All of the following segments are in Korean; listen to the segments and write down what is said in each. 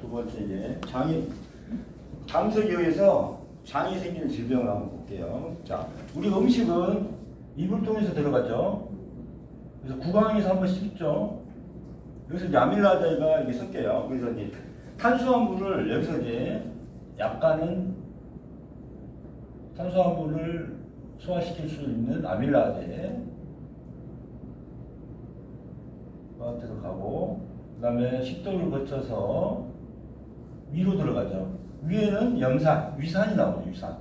두 번째 이제 장이 담석에 의해서 장이 생기는 질병을 한번 볼게요. 자, 우리 음식은 입을 통해서 들어가죠. 그래서 구강에서 한번 씹죠. 여기서 이제 아밀라제가 이게 섞여요. 그래서 이제 탄수화물을 여기서 이제 약간은 탄수화물을 소화시킬 수 있는 아밀라제가 들어가고 그 다음에 식도를 거쳐서 위로 들어가죠. 위에는 염산, 위산이 나오죠. 위산.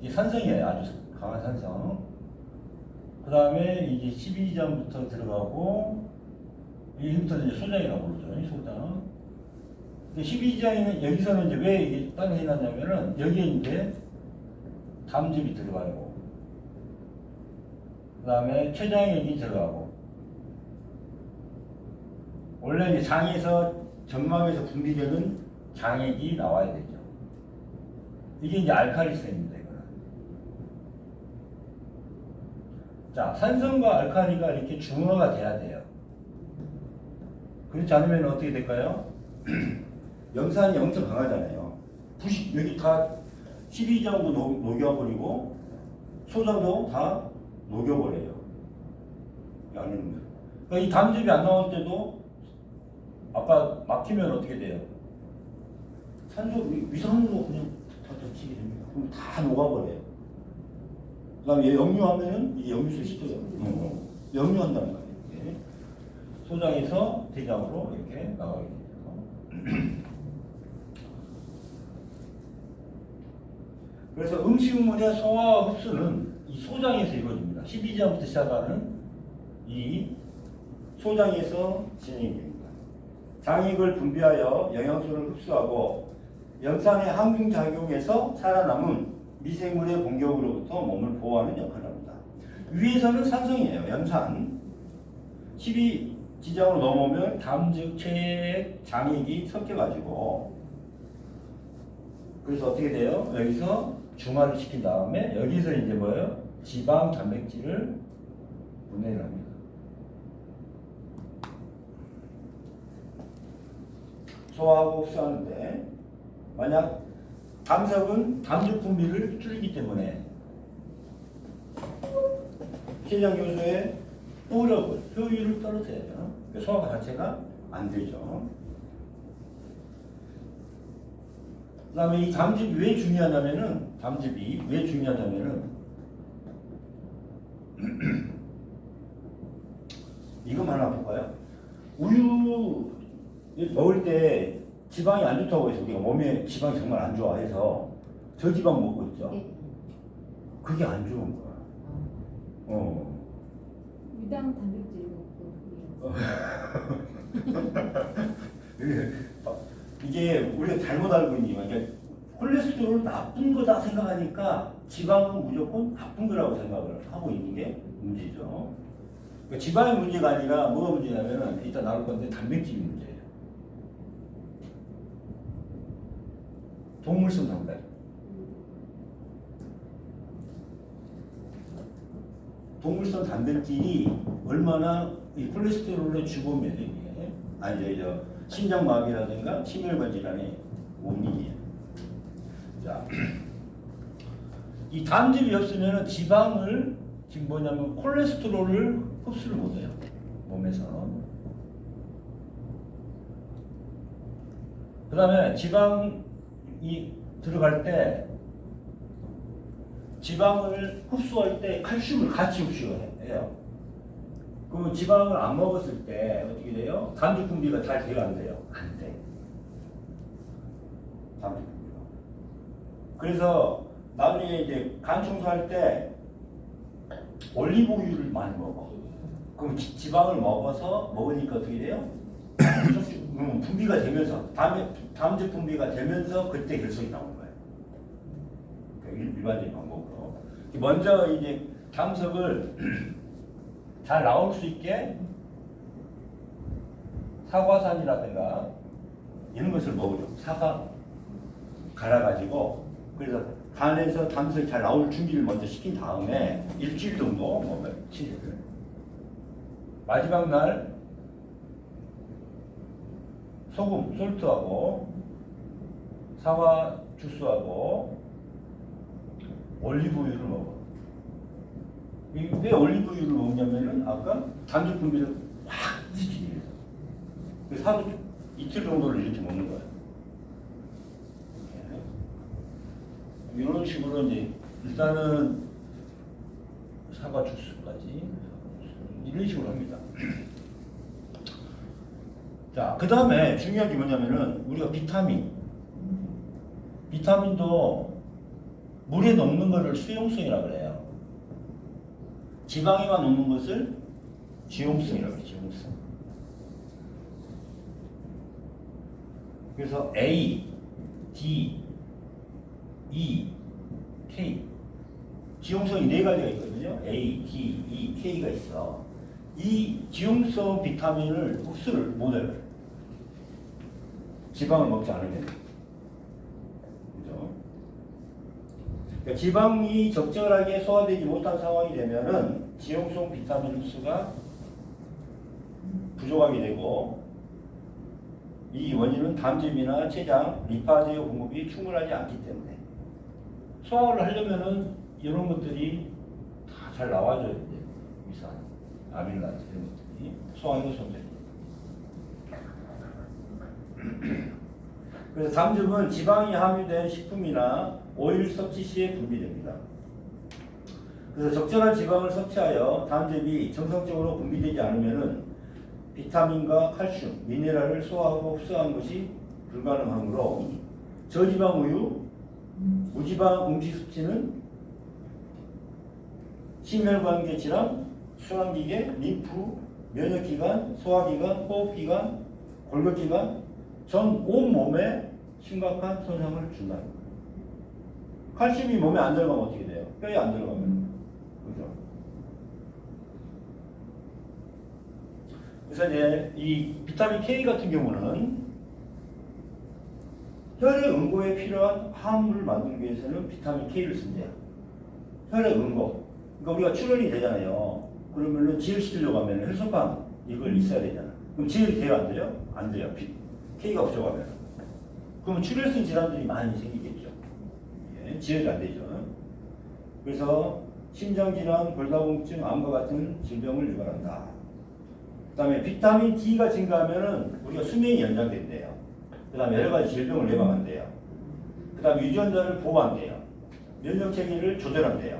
이게 산성이에요. 아주 강한 산성. 그 다음에 이제 12장부터 들어가고 여기부터 이제 소장이라고 부르죠. 이 소장. 12장에는 여기서는 이제 왜 이게 딱 해놨냐면은 여기에 이제 담즙이 들어가고 그 다음에 췌장액이 들어가고 원래 이제 장에서 점막에서 분비되는 장액이 나와야 되죠. 이게 이제 알칼리성입니다. 자, 산성과 알칼리가 이렇게 중화가 돼야 돼요. 그렇지 않으면 어떻게 될까요? 염산이 엄청 강하잖아요. 부식 여기 다 12장도 녹여버리고 소장도 다 녹여버려요. 양념을. 그러니까 이 담즙이 안 나올 때도 아까 막히면 어떻게 돼요? 산소 위- 위산으로 그냥 다 덮치게 됩니다. 그럼 다 녹아버려요. 그다음에 얘 역류하면은 이게 역류수 시켜요. 어, 역류한다는 거예요. 이게. 소장에서 대장으로 이렇게 나가게 되죠. 그래서 음식물의 소화와 흡수는 이 소장에서 이루어집니다. 12장부터 시작하는 이 소장에서 진행이 됩니다. 장액을 분비하여 영양소를 흡수하고 염산의 항균작용에서 살아남은 미생물의 공격으로부터 몸을 보호하는 역할을 합니다. 위에서는 산성이에요. 염산. 12 지장으로 넘어오면 담즙, 체액, 장액이 섞여가지고 그래서 어떻게 돼요? 여기서 중화를 시킨 다음에 여기서 이제 뭐예요? 지방, 단백질을 분해를 합니다. 소화하고 흡수하는데 만약 담석은 담즙 분비를 줄이기 때문에 신장 요소의 효력을 효율을 떨어뜨려요. 그러니까 소화가 자체가 안 되죠. 그 다음에 이 담즙이 왜 중요하냐면은 담즙이 왜 중요하냐면은 이것만 하나 볼까요? 우유 먹을 때 지방이 안 좋다고 해서 우리가 몸에 지방이 정말 안 좋아해서 저지방 먹고 있죠. 네. 그게 안 좋은 거야. 어. 유당 단백질 먹고 이게- 이게 우리가 잘못 알고 있는 게 이게 콜레스테롤 나쁜 거다 생각하니까 지방은 무조건 나쁜 거라고 생각을 하고 있는 게 문제죠. 그러니까 지방이 문제가 아니라 뭐가 문제냐면은 이따 나올 건데 단백질이 문제예요. 동물성 단백. 동물성 단백질이 얼마나 이 콜레스테롤의 주범 면역이에요. 아니 저, 저 심장마비라든가 심혈관 질환의 원인이에요. 자, 이 담즙이 없으면 지방을 지금 뭐냐면 콜레스테롤을 흡수를 못해요 몸에서. 그다음에 지방 이 들어갈 때 지방을 흡수할 때 칼슘을 같이 흡수해요. 그러면 지방을 안 먹었을 때 어떻게 돼요? 담즙 분비가 잘 돼요, 안 돼요? 안 돼. 담즙 분비가. 그래서 나중에 이제 간 청소할 때 올리브유를 많이 먹어. 그럼 지, 지방을 먹어서 먹으니까 어떻게 돼요? 음, 분비가 되면서 담, 담즙 분비가 되면서 그때 결석이 나오는 거예요. 그 일- 일반적인 방법으로. 먼저 이제 담석을 잘 나올 수 있게 사과산이라든가 이런 것을 먹으죠. 사과 갈아가지고 그래서 간에서 담석이 잘 나올 준비를 먼저 시킨 다음에 일주일 정도 뭐 며칠. 7일. 뭐, 그, 마지막 날 소금, 솔트하고 사과 주스하고 올리브유를 먹어. 이- 왜 올리브유를 먹냐면은 아까 단지 분비를 확 시키기 위해서. 하루 이틀 정도를 이렇게 먹는 거야. 이렇게. 이런 식으로 이제 일단은 사과 주스까지 이런 식으로 합니다. 자, 그 다음에 중요한 게 뭐냐면은 우리가 비타민, 비타민도 물에 녹는 거를 수용성이라 그래요. 지방에만 녹는 것을 지용성이라고 해요. 지용성. 그래서 A, D, E, K 지용성이 네 가지가 있거든요. A, D, E, K가 있어. 이 지용성 비타민을 흡수를 못해요. 지방을 먹지 않으면. 그죠? 그러니까 지방이 적절하게 소화되지 못한 상황이 되면은 지용성 비타민 흡수가 부족하게 되고 이 원인은 담즙이나 췌장, 리파제어 공급이 충분하지 않기 때문에 소화를 하려면은 이런 것들이 다 잘 나와줘야 돼요. 위산, 아밀라제 이런 것들이 소화하기가 손해입니다. 그래서 담즙은 지방이 함유된 식품이나 오일 섭취 시에 분비됩니다. 그래서 적절한 지방을 섭취하여 담즙이 정상적으로 분비되지 않으면은 비타민과 칼슘, 미네랄을 소화하고 흡수하는 것이 불가능하므로 저지방 우유, 무지방 음식 섭취는 심혈관계 질환, 순환기계, 림프, 면역기관, 소화기관, 호흡기관, 골격기관 전 온몸에 심각한 손상을 준다. 칼슘이 몸에 안 들어가면 어떻게 돼요? 뼈에 안 들어가면. 그죠? 그래서 이제 이 비타민 K 같은 경우는 혈의 응고에 필요한 화합물을 만들기 위해서는 비타민 K를 쓴대요. 혈의 응고. 그러니까 우리가 출혈이 되잖아요. 그러면은 지혈시키려고 하면 혈소판 이걸 있어야 되잖아. 그럼 지혈이 돼요, 안 돼요? 안 돼요. 비- K가 부족하면. 그러면 출혈성 질환들이 많이 생기겠죠. 예, 지혈이 안 되죠. 그래서 심장질환, 골다공증, 암과 같은 질병을 유발한다. 그 다음에 비타민 D가 증가하면은 우리가 수명이 연장된대요. 그 다음에 여러 가지 질병을 예방한대요. 그 다음에 유전자를 보호한대요. 면역 체계를 조절한대요.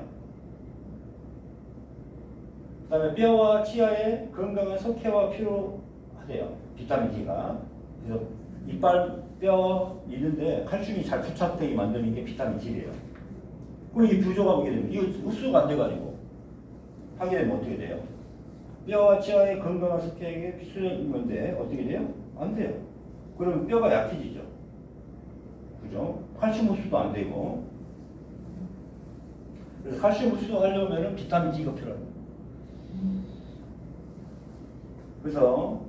그 다음에 뼈와 치아에 건강한 석회와 필요하대요. 비타민 D가. 그래서 이빨, 뼈 있는데 칼슘이 잘 부착되게 만드는 게 비타민 D래요. 그럼 이 부족하게 되면 이거 흡수가 안 돼가지고 하게 되면 어떻게 돼요? 뼈와 치아의 건강한 석회에게 필수적인 건데 어떻게 돼요? 안 돼요. 그러면 뼈가 약해지죠. 그죠? 칼슘 흡수도 안 되고. 그래서 칼슘 흡수하려면 비타민 D가 필요합니다. 그래서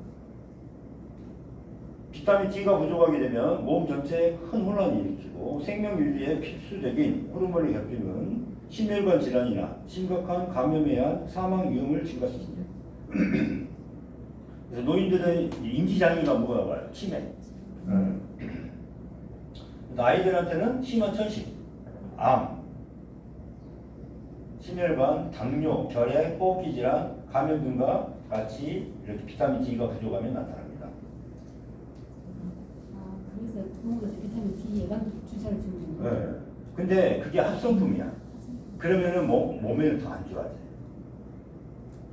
비타민 D가 부족하게 되면 몸 전체에 큰 혼란을 일으키고 생명 유지에 필수적인 호르몬의 결핍은 심혈관 질환이나 심각한 감염에 의한 사망 위험을 증가시킨다. 그래서 노인들의 인지 장애가 뭐가 나와요? 치매. 음. 아이들한테는 심한 천식, 암, 심혈관, 당뇨, 결핵, 호흡기 질환, 감염 등과 같이 이렇게 비타민 D가 부족하면 나타납니다. 아, 그래서 부모에서 비타민 D 예방 주사를 주는 거예요. 네. 근데 그게 합성품이야. 그러면은 몸, 몸에는 더 안.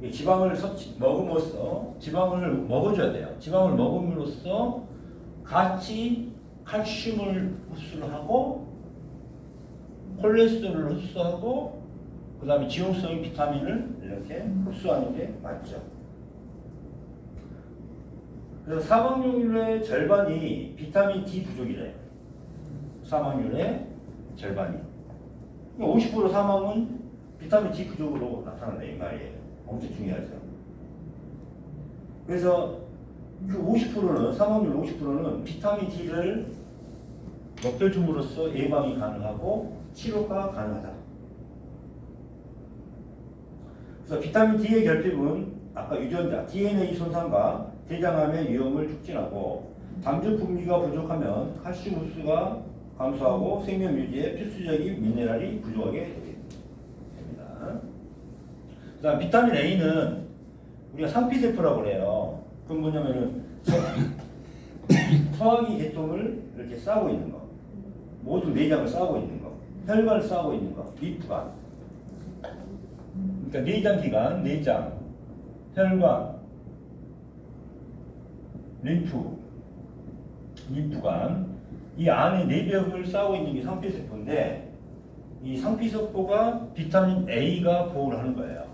이 지방을 섭취, 먹음으로써 지방을 먹어줘야 돼요. 지방을 먹음으로써 같이 칼슘을 흡수를 하고 콜레스테롤을 흡수하고 그 다음에 지용성인 비타민을 이렇게 흡수하는 게 맞죠. 그래서 사망률의 절반이 비타민 D 부족이래요. 사망률의 절반이. 50% 사망은 비타민 D 부족으로 나타난다 이 말이에요. 엄청 중요하죠. 그래서 그 50%는 사망률 50%는 비타민 D를 먹여줌으로써 예방이 가능하고 치료가 가능하다. 그래서 비타민 D의 결핍은 아까 유전자 DNA 손상과 대장암의 위험을 촉진하고 담즙 분비가 부족하면 칼슘 흡수가 감소하고 생명 유지에 필수적인 미네랄이 부족하게 됩니다. 그다음 비타민 A는 우리가 상피세포라고 그래요. 그건 뭐냐면은 소화기 계통을 이렇게 싸고 있는 거, 모두 내장을 싸고 있는 거, 혈관을 싸고 있는 거, 리프가. 그러니까 내장 기관, 내장, 혈관, 림프, 림프관 이 안에 내벽을 싸고 있는 게 상피세포인데 이 상피세포가 비타민 A가 보호를 하는 거예요.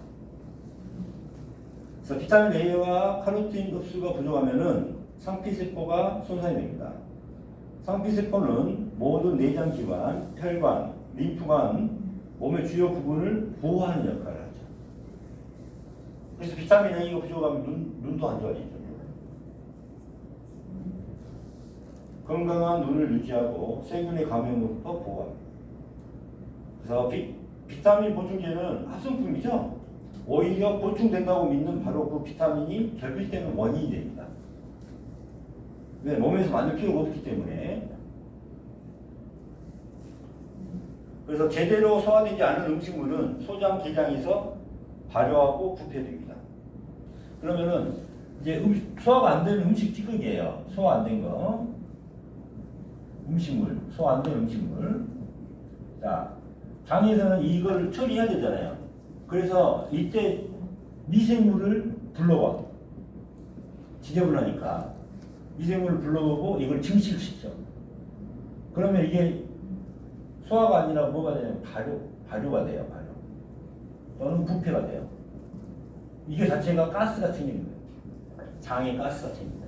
그래서 비타민 A와 카로틴 흡수가 부족하면은 상피세포가 손상이 됩니다. 상피세포는 모든 내장기관, 혈관, 림프관, 몸의 주요 부분을 보호하는 역할을 하죠. 그래서 비타민 A가 부족하면 눈, 눈도 안 좋아지죠. 건강한 눈을 유지하고 세균의 감염으로부터 보호합니다. 그래서 비, 비타민 보충제는 합성품이죠. 오히려 보충된다고 믿는 바로 그 비타민이 결핍되는 원인이 됩니다. 왜? 몸에서 만들 필요가 없기 때문에. 그래서 제대로 소화되지 않은 음식물은 소장, 대장에서 발효하고 부패됩니다. 그러면은 이제 음, 소화가 안 되는 음식 찌꺼기예요. 소화 안 된 거. 음식물, 소화 안된 음식물. 자, 장에서는 이걸 처리해야 되잖아요. 그래서 이때 미생물을 불러와. 지저분하니까. 미생물을 불러오고 이걸 증식시켜. 그러면 이게 소화가 아니라 뭐가 되냐면 발효, 발효가 돼요, 발효. 또는 부패가 돼요. 이게 자체가 가스가 생기는 거예요. 장에 가스가 생깁니다.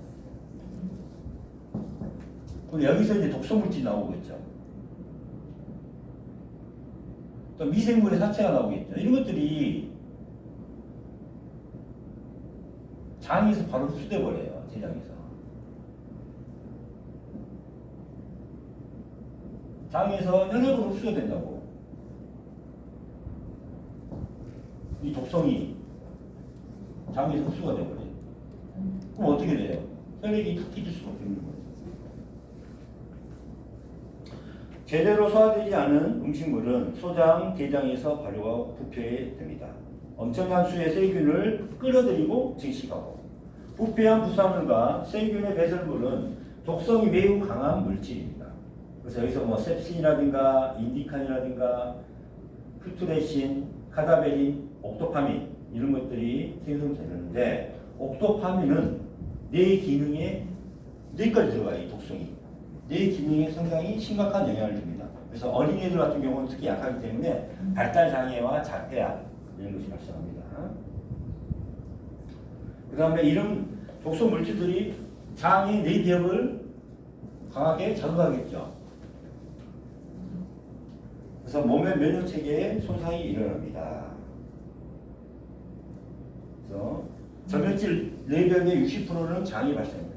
근데 여기서 이제 독소물질이 나오겠죠. 또 미생물의 사체가 나오겠죠. 이런 것들이 장에서 바로 흡수돼 버려요. 대장에서. 장에서 연락으로 흡수가 된다고. 이 독성이 장에서 흡수가 돼버려요. 그럼 어떻게 돼요? 혈액이 탁 튀길 수가 없는 거예요. 제대로 소화되지 않은 음식물은 소장, 대장에서 발효가 부패 됩니다. 엄청난 수의 세균을 끌어들이고 증식하고 부패한 부산물과 세균의 배설물은 독성이 매우 강한 물질입니다. 그래서 여기서 뭐 셉신이라든가 인디칸이라든가 퓨트레신, 카다베린, 옥토파민 이런 것들이 생성되는데 옥토파민은 뇌 기능에 뇌까지 들어가요 이 독성이 뇌 기능에 상당히 심각한 영향을 줍니다. 그래서 어린이들 같은 경우는 특히 약하기 때문에 발달 장애와 자폐아 이런 것이 발생합니다. 그 다음에 이런 독소 물질들이 장의 내벽을 강하게 자극하겠죠. 그래서 몸의 면역 체계에 손상이 일어납니다. 그래서 점액질 내벽의 60%는 장이 발생합니다.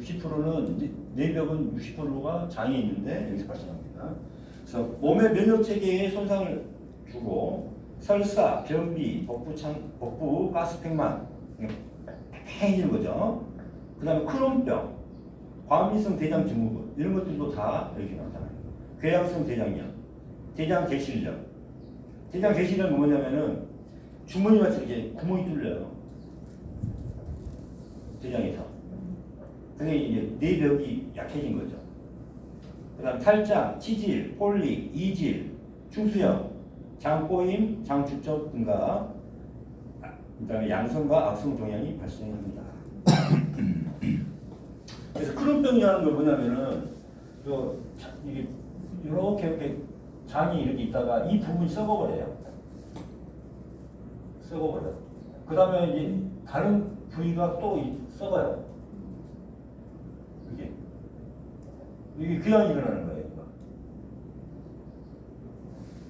60%는 내벽은 60%가 장에 있는데 여기서 발생합니다. 그래서 몸의 면역 체계에 손상을 주고 설사, 변비, 복부 창, 복부 가스팽만 팽해지는 거죠. 그 다음에 크론병, 과민성 대장 증후군 이런 것들도 다 이렇게 나타나요. 궤양성 대장염, 대장 개실염. 대장 개실염은 뭐냐면은 주머니 같이 이렇게 구멍이 뚫려요. 대장에서. 그게 이제 내벽이 약해진 거죠. 그 다음 탈장, 치질, 폴릭, 이질, 충수염, 장꼬임, 장축적 등과 그 다음에 양성과 악성 종양이 발생합니다. 그래서 크론병이라는 건 뭐냐면은 요 이렇게 이렇게 장이 이렇게 있다가 이 부분이 썩어버려요. 썩어버려. 그 다음에 이제 다른 부위가 또 이- 썩어요. 이게 이게 그냥 일어나는 거예요. 이거.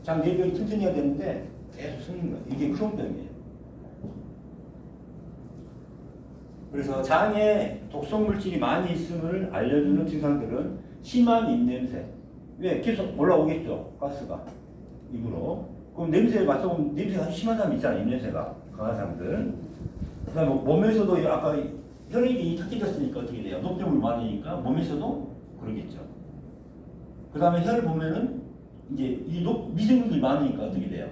장 내벽이 튼튼해야 되는데 계속 썩는 거예요. 이게 크론병이에요. 그래서 장에 독성 물질이 많이 있음을 알려주는 증상들은 심한 입냄새. 왜? 계속 올라오겠죠. 가스가 입으로. 그럼 냄새 맡아보면 냄새가 심한 사람 있잖아요. 입냄새가 강한 사람들. 그 다음에 몸에서도 아까 혈액이 탁해졌으니까 어떻게 돼요? 녹점이 많으니까 몸에서도 그러겠죠. 그 다음에 혈을 보면은 이제 이 녹, 미생물들이 많으니까 어떻게 돼요?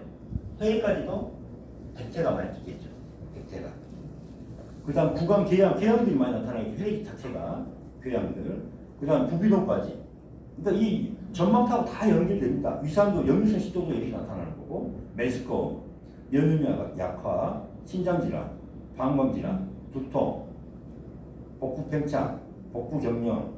혈액까지도 백태가 많이 끼겠죠. 백태가. 그 다음 구강 궤양, 궤양들이 많이 나타나겠죠. 혈액 자체가 궤양들. 그 다음 부비동까지. 그러니까 이 전망타고 다 연결됩니다. 위산도, 역류성 식도도 이렇게 나타나는 거고, 메스꺼움, 면역력 약화, 신장질환, 방광질환, 두통, 복부 팽창, 복부 경련,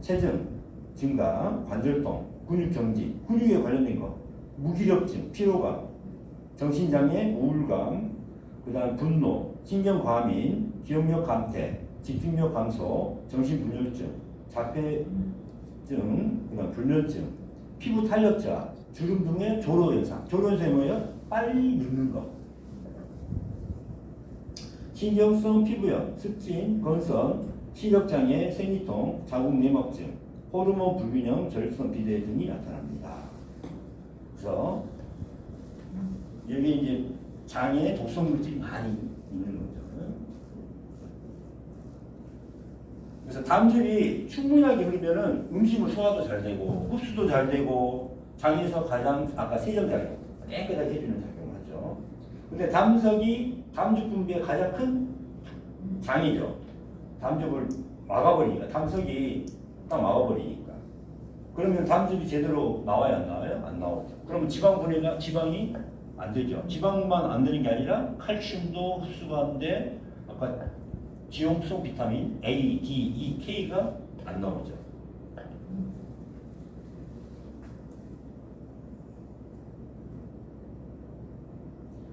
체증 증가, 관절통, 근육 정지, 근육에 관련된 거, 무기력증, 피로감, 정신장애, 우울감, 그 다음 분노, 신경 과민, 기억력 감퇴, 집중력 감소, 정신분열증, 자폐증, 그 다음 불면증, 피부 탄력자, 주름 등의 조로 현상. 조로 현상이 뭐예요? 빨리 늙는 거. 신경성 피부염, 습진, 건선, 시력장애, 생리통, 자궁 내막증, 호르몬 불균형, 절성 비대 등이 나타납니다. 그래서 여기 이제 장에 독성 물질이 많이 있는 거죠. 그래서 담즙이 충분하게 흐르면은 음식물 소화도 잘 되고 흡수도 잘 되고 장에서 가장 아까 세정 작용 깨끗하게 해주는 작용을 하죠. 근데 담석이 담즙 분비의 가장 큰 장이죠. 담즙을 막아버리니까 담석이 딱 막아버리니까 그러면 담즙이 제대로 나와야 안 나와요? 안 나오죠. 그러면 지방 분해가 지방이 안 되죠. 지방만 안 되는 게 아니라 칼슘도 흡수가 안 돼. 아까 지용성 비타민 A, D, E, K가 안 나오죠.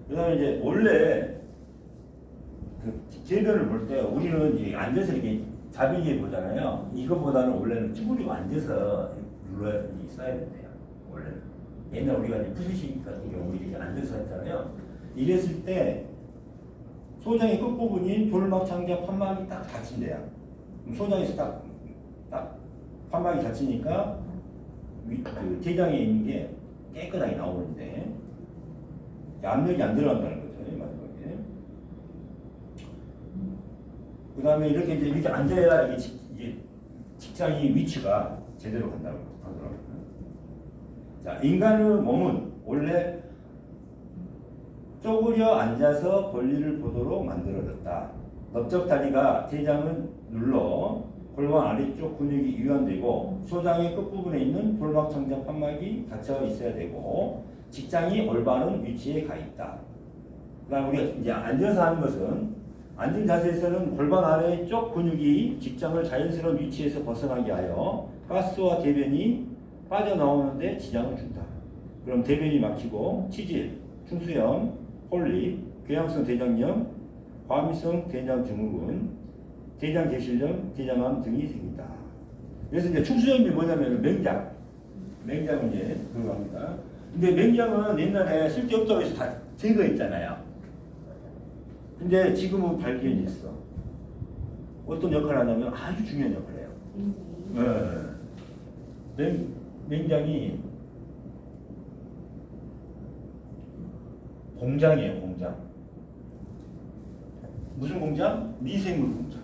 그다음에 이제 원래 그 제변을 볼 때 우리는 앉아서 이렇게 자비게 보잖아요. 이거보다는 원래는 쭈그리고 앉아서 눌러야 써야 된대요. 원래는 옛날 우리가 이제 푸시식 같은 경우 이렇게 앉아서 했잖아요. 이랬을 때 소장의 끝부분인 돌막 창자 판막이 딱 닫힌대요. 소장에서 딱, 딱 판막이 닫히니까 위, 그 대장에 있는 게 깨끗하게 나오는데 압력이 안 들어간다는 거죠. 마지막에. 그 다음에 이렇게 이제 이렇게 앉아야 이게, 직, 이게 직장이 위치가 제대로 간다고 하더라고요. 자, 인간의 몸은 원래 쪼그려 앉아서 볼일을 보도록 만들어졌다. 넓적 다리가 대장을 눌러 골반 아래쪽 근육이 이완되고 소장의 끝부분에 있는 돌막청장 판막이 닫혀 있어야 되고 직장이 올바른 위치에 가 있다. 그다음 우리가 이제 앉아서 하는 것은 앉은 자세에서는 골반 아래 쪽 근육이 직장을 자연스러운 위치에서 벗어나게 하여 가스와 대변이 빠져나오는데 지장을 준다. 그럼 대변이 막히고 치질, 충수염, 폴립, 궤양성 대장염, 과민성 대장 증후군, 대장 개실염, 대장암 등이 생긴다. 그래서 이제 충수염이 뭐냐면 맹장, 맹장은 이제 그거 합니다. 근데 맹장은 옛날에 쓸데없다고 해서 다 제거했잖아요. 근데 지금은 발견이 있어. 어떤 역할을 하냐면 아주 중요한 역할을 해요. 네. 맹, 맹장이 공장이에요, 공장. 무슨 공장? 미생물 공장.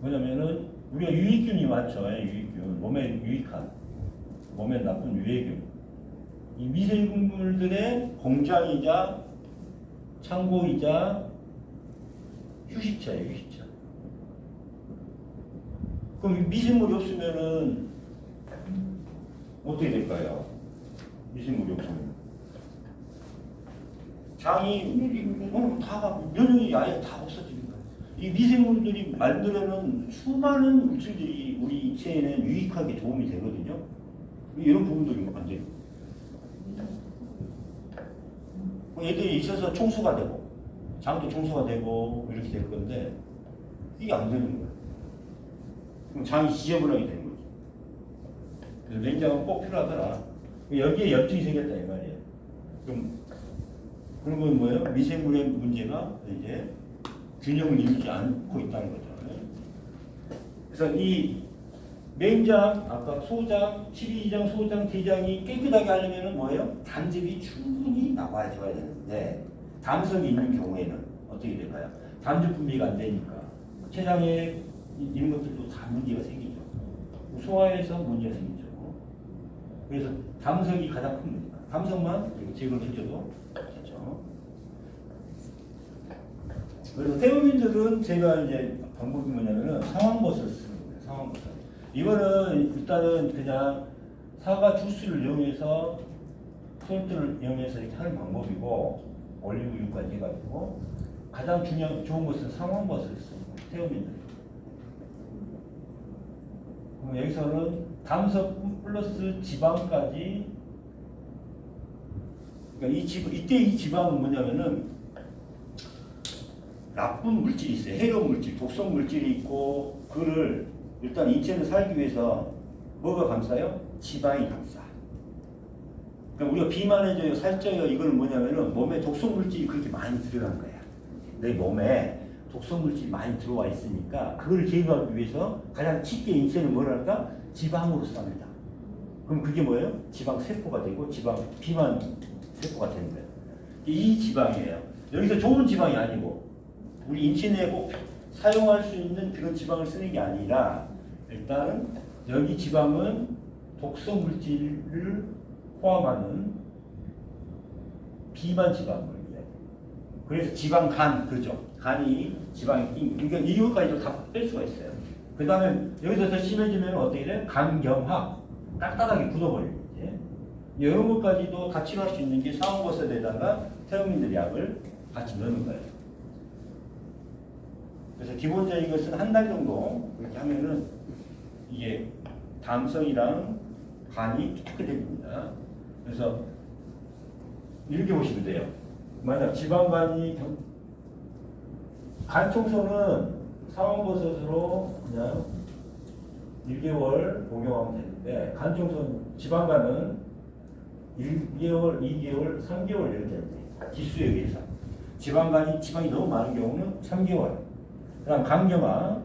뭐냐면은 우리가 유익균이 많죠, 예, 유익균. 몸에 유익한, 몸에 나쁜 유해균. 이 미생물들의 공장이자 창고이자 휴식처예요, 휴식처. 그럼 이 미생물이 없으면은 어떻게 될까요? 미생물이 없으면 장이 어, 다 면역이 아예 다 없어집니다. 이 미생물들이 만들어낸 수많은 물질들이 우리 체에는 유익하게 도움이 되거든요. 이런 부분들이 안돼요. 애들이 있어서 총수가 되고 장도 총수가 되고 이렇게 될 건데 이게 안 되는 거예요. 그럼 장이 지저분하게 되는 거죠. 그래서 냉장은 꼭 필요하더라. 여기에 염증이 생겼다 이 말이에요. 그럼 그런 건 뭐예요? 미생물의 문제가 이제 균형을 이루지 않고 있다는 거죠. 그래서 이 맹장, 아까 소장, 12장, 소장, 대장이 깨끗하게 하려면 뭐예요? 단즙이 충분히 나와줘야 되는데 담석이 있는 경우에는 어떻게 될까요? 담즙 분비가 안 되니까 췌장에 이- 이런 것들도 다 문제가 생기죠. 소화에서 문제가 생기죠. 그래서 담석이 가장 큰 문제다. 담석만 이거 제거를 해줘도 괜찮죠. 그래서 태우민들은 제가 이제 방법이 뭐냐면은 상황버섯을 쓰는 거예요. 상황버섯. 이거는 일단은 그냥 사과 주스를 이용해서 솔트를 이용해서 이렇게 하는 방법이고 올리브유까지 해가지고 가장 중요한 좋은 것은 상황버섯을 거예요. 태우민들. 그럼 여기서는 담석 플러스 지방까지 그러니까 이 지, 이때 이 지방은 뭐냐면은 나쁜 물질이 있어요. 해로운 물질, 독성 물질이 있고 그를 일단 인체는 살기 위해서 뭐가 감싸요? 지방이 감싸. 그러니까 우리가 비만해져요, 살쪄요. 이거는 뭐냐면은 몸에 독성 물질이 그렇게 많이 들어간 거야. 내 몸에 독성 물질이 많이 들어와 있으니까 그걸 제거하기 위해서 가장 쉽게 인체는 뭐랄까? 지방으로 쌉니다. 그럼 그게 뭐예요? 지방 세포가 되고 지방 비만 세포가 되는 거예요. 이 지방이에요. 여기서 좋은 지방이 아니고 우리 인체 내에 꼭 사용할 수 있는 그런 지방을 쓰는 게 아니라 일단은 여기 지방은 독성 물질을 포함하는 비만 지방을 그래서 지방 간 그죠? 간이 지방이 낀 그러니까 이거까지도 다 뺄 수가 있어요. 그 다음에 여기서 더 심해지면 어떻게 돼? 간경화 딱딱하게. 이제. 이런 것까지도 다 치료할 수 있는 게 상황버섯에다가 태음인들 약을 같이 넣는 거예요. 그래서 기본적인 것은 한 달 정도 이렇게 하면은 이게 담성이랑 간이 깨끗해 됩니다. 그래서 이렇게 보시면 돼요. 만약 지방간이 경- 간 청소는 상황버섯으로 그냥 1개월 복용하면 되는데 간 청소는 지방간은 1개월, 2개월, 3개월 이렇게 됩니다. 기수에 의해서. 지방간이 지방이 너무 많은 경우는 3개월. 그다음 강경화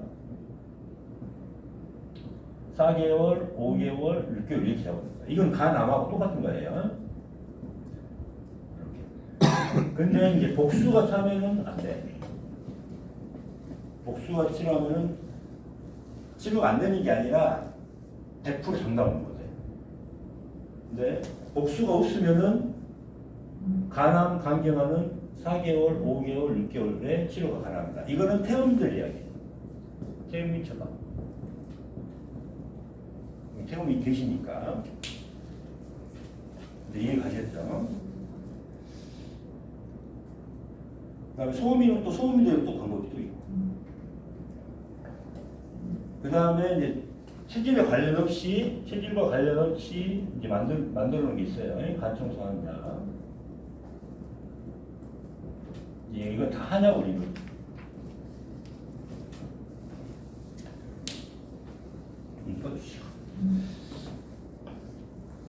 4개월, 5개월, 6개월 이렇게 잡습니다. 이건 간 암하고 똑같은 거예요. 근데 이제 복수가 차면은 안 돼. 복수가 치료하면은 치료가 안 되는 게 아니라 100% 장담 오는 거죠. 근데 복수가 없으면은 간암, 간경화는 4개월, 5개월, 6개월에 치료가 가능합니다. 이거는 태음들 이야기예요. 태음이 처방. 태음이 계시니까. 네, 이해 가셨죠? 그 다음에 소음이는 또 소음이대로 또 방법이 또 있고. 그 다음에 이제 체질에 관련 없이 체질과 관련 없이 이제 만들 만들어 놓은 게 있어요. 간청소하는 약. 이제 이거 다 하냐 우리는. 음, 꺼주시고.